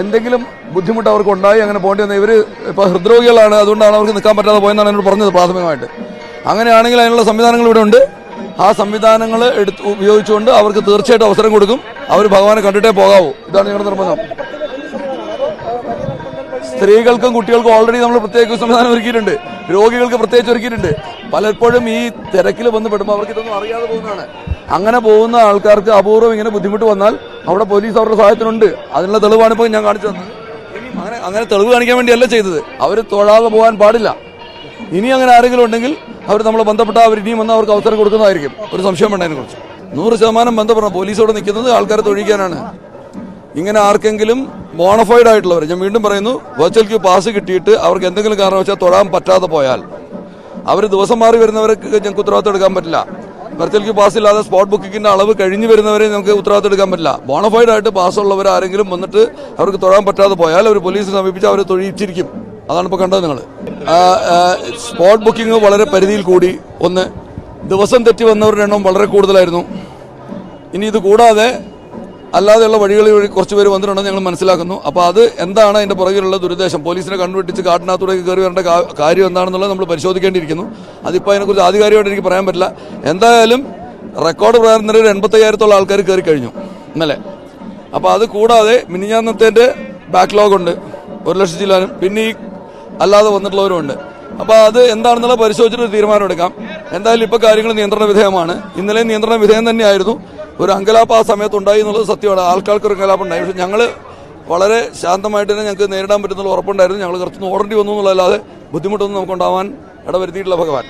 എന്തെങ്കിലും ബുദ്ധിമുട്ട് അവർക്ക് ഉണ്ടായി അങ്ങനെ പോകേണ്ടി വന്നത് ഇവർ ഇപ്പോൾ ഹൃദ്രോഗികളാണ് അതുകൊണ്ടാണ് അവർക്ക് നിൽക്കാൻ പറ്റാതെ പോയെന്നാണ് എന്നോട് പറഞ്ഞത് പ്രാഥമികമായിട്ട്. അങ്ങനെയാണെങ്കിൽ അതിനുള്ള സംവിധാനങ്ങൾ ഇവിടെ ഉണ്ട്. ആ സംവിധാനങ്ങൾ എടുത്ത് ഉപയോഗിച്ചുകൊണ്ട് അവർക്ക് തീർച്ചയായിട്ടും അവസരം കൊടുക്കും. അവർ ഭഗവാനെ കണ്ടിട്ടേ പോകാവൂ. ഇതാണ് ഞങ്ങളുടെ നിർബന്ധം. സ്ത്രീകൾക്കും കുട്ടികൾക്കും ഓൾറെഡി നമ്മൾ പ്രത്യേക സംവിധാനം ഒരുക്കിയിട്ടുണ്ട്. രോഗികൾക്ക് പ്രത്യേകിച്ച് ഒരുക്കിയിട്ടുണ്ട്. പലപ്പോഴും ഈ തിരക്കിൽ വന്ന് പെടുമ്പോൾ അവർക്ക് ഇതൊന്നും അറിയാതെ പോകുന്നതാണ്. അങ്ങനെ പോകുന്ന ആൾക്കാർക്ക് അപൂർവം ഇങ്ങനെ ബുദ്ധിമുട്ട് വന്നാൽ അവിടെ പോലീസ് അവരുടെ സഹായത്തിനുണ്ട്. അതിനുള്ള തെളിവാണ് ഇപ്പോൾ ഞാൻ കാണിച്ചു തന്നത്. അങ്ങനെ അങ്ങനെ തെളിവ് കാണിക്കാൻ വേണ്ടിയല്ല ചെയ്തത്. അവർ തൊഴാതെ പോകാൻ പാടില്ല. ഇനി അങ്ങനെ ആരെങ്കിലും ഉണ്ടെങ്കിൽ അവർ നമ്മളെ ബന്ധപ്പെട്ട അവർ ഇനിയും വന്ന് അവർക്ക് അവസരം കൊടുക്കുന്നതായിരിക്കും. ഒരു സംശയം വേണ്ട അതിനെക്കുറിച്ച്. നൂറ് ശതമാനം ബന്ധപ്പെടണം. പോലീസോട് നിൽക്കുന്നത് ആൾക്കാരെ തൊഴിക്കാനാണ്. ഇങ്ങനെ ആർക്കെങ്കിലും ബോണഫൈഡ് ആയിട്ടുള്ളവർ ഞാൻ വീണ്ടും പറയുന്നു വെർച്വൽ ക്യൂ പാസ് കിട്ടിയിട്ട് അവർക്ക് എന്തെങ്കിലും കാരണവശാൽ തൊഴാൻ പറ്റാതെ പോയാൽ അവർ ദിവസം മാറി വരുന്നവർക്ക് ഞങ്ങൾക്ക് ഉത്തരവാദിത്തം എടുക്കാൻ പറ്റില്ല. വെർച്വൽ ക്യൂ പാസ് ഇല്ലാതെ സ്പോട്ട് ബുക്കിങ്ങിന്റെ അളവ് കഴിഞ്ഞു വരുന്നവരെ നമുക്ക് ഉത്തരവാദിത്തം എടുക്കാൻ പറ്റില്ല. ബോണഫൈഡ് ആയിട്ട് പാസ് ഉള്ളവർ ആരെങ്കിലും വന്നിട്ട് അവർക്ക് തൊഴാൻ പറ്റാതെ പോയാൽ അവർ പോലീസിനെ സമീപിച്ച് അവരെ തൊഴിച്ചിരിക്കും അതാണ് ഇപ്പോൾ കണ്ടത് നിങ്ങൾ സ്പോട്ട് ബുക്കിംഗ് വളരെ പരിധിയിൽ കൂടി. ഒന്ന് ദിവസം തെറ്റി വന്നവരുടെ എണ്ണം വളരെ കൂടുതലായിരുന്നു. ഇനി ഇത് കൂടാതെ അല്ലാതെയുള്ള വഴികളിൽ വഴി കുറച്ച് പേര് വന്നിട്ടുണ്ടെന്ന് ഞങ്ങൾ മനസ്സിലാക്കുന്നു. അപ്പോൾ അത് എന്താണ് അതിന്റെ പുറകിലുള്ള ദുരുദ്ദേശം? പോലീസിനെ കണ്ടുപിടിച്ച് കാട്ടിനകത്തൂടെ കയറി വരേണ്ട കാര്യം എന്താണെന്നുള്ളത് നമ്മൾ പരിശോധിക്കേണ്ടിയിരിക്കുന്നു. അതിപ്പോൾ അതിനെക്കുറിച്ച് ആധികാരികമായിട്ട് എനിക്ക് പറയാൻ പറ്റില്ല. എന്തായാലും റെക്കോർഡ് പ്രകാരം തന്നെ ഒരു എൺപത്തയ്യായിരത്തോളം ആൾക്കാർ കയറി കഴിഞ്ഞു ഇന്നലെ. അപ്പോൾ അത് കൂടാതെ മിനിഞ്ഞാന്നത്തേന്റെ ബാക്ക്ലോഗ് ഉണ്ട്. ഒരു ലക്ഷം ചില്ലാനും. പിന്നെ ഈ അല്ലാതെ വന്നിട്ടുള്ളവരുമുണ്ട് അപ്പോൾ അത് എന്താണെന്നുള്ള പരിശോധിച്ചിട്ട് തീരുമാനമെടുക്കാം. എന്തായാലും ഇപ്പോൾ കാര്യങ്ങൾ നിയന്ത്രണ വിധേയമാണ്. ഇന്നലെ നിയന്ത്രണ വിധേയം തന്നെയായിരുന്നു. ഒരു അങ്കലാപ്പ് ആ സമയത്ത് ഉണ്ടായി എന്നുള്ളത് സത്യമാണ്. ആൾക്കാർക്ക് ഒരു അങ്കലാപ്പ് ഉണ്ടായി. പക്ഷെ ഞങ്ങൾ വളരെ ശാന്തമായിട്ട് തന്നെ ഞങ്ങൾക്ക് നേരിടാൻ പറ്റുന്നുള്ള ഉറപ്പുണ്ടായിരുന്നു. ഞങ്ങൾ കുറച്ചൊന്ന് ഓടേണ്ടി വന്നു എന്നുള്ളതല്ലാതെ ബുദ്ധിമുട്ടൊന്നും നമുക്കുണ്ടാവാൻ ഇടവരുത്തിയിട്ടില്ല ഭഗവാൻ.